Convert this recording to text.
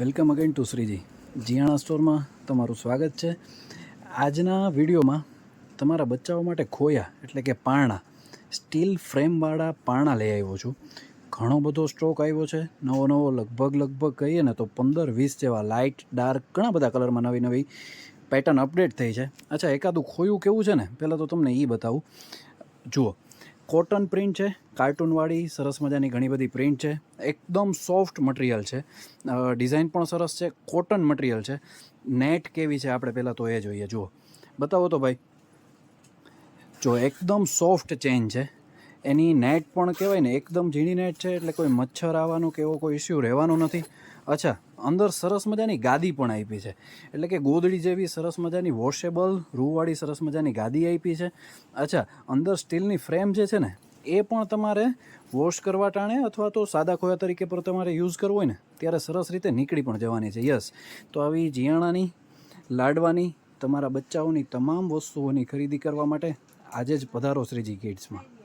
Welcome again to Shriji. જીયાણા સ્ટોરમાં તમારું સ્વાગત છે. આજના વિડીયોમાં તમારા બચ્ચાઓ માટે ખોયા, એટલે કે પારણા સ્ટીલ ફ્રેમવાળા પારણા લઈ આવ્યો છું. ઘણો બધો સ્ટોક આવ્યો છે. નવો નવો લગભગ લગભગ કહીએ ને તો પંદર વીસ જેવા લાઇટ, ડાર્ક, ઘણા બધા કલરમાં નવી નવી પેટર્ન અપડેટ થઈ છે. અચ્છા, એકાદું ખોયું કેવું છે ને? પહેલાં તો તમને એ બતાવું. જુઓ કોટન પ્રિન્ટ છે, કાર્ટૂનવાળી, સરસ મજાની ઘણી બધી પ્રિન્ટ છે, એકદમ સોફ્ટ મટીરિયલ છે. ડિઝાઇન પણ સરસ છે, કોટન મટીરિયલ છે. નેટ કેવી છે આપણે પહેલાં તો એ જોઈએ. જુઓ. બતાવો તો ભાઈ. જો, એકદમ સોફ્ટ ચેન છે. એની નેટ પણ કહેવાય ને, એકદમ ઝીણી નેટ છે, એટલે કોઈ મચ્છર આવવાનો કે એવો કોઈ ઇસ્યુ રહેવાનો નથી. અચ્છા, અંદર સરસ મજાની ગાદી પણ આપી છે. એટલે કે ગોદડી જેવી સરસ મજાની વોશેબલ રૂવાળી સરસ મજાની ગાદી આપી છે. અચ્છા, અંદર સ્ટીલની ફ્રેમ જે છે ને, એ પણ તમારે વોશ કરવા ટાણે અથવા તો સાદા ખોયા તરીકે પર તમારે યુઝ કરવો હોય ને, ત્યારે સરસ રીતે નીકળી પણ જવાની છે. યસ તો આવી જીયાણાની, લાડવાની, તમારા બચ્ચાઓની તમામ વસ્તુઓની ખરીદી કરવા માટે આજે જ પધારો શ્રીજી કિડ્સમાં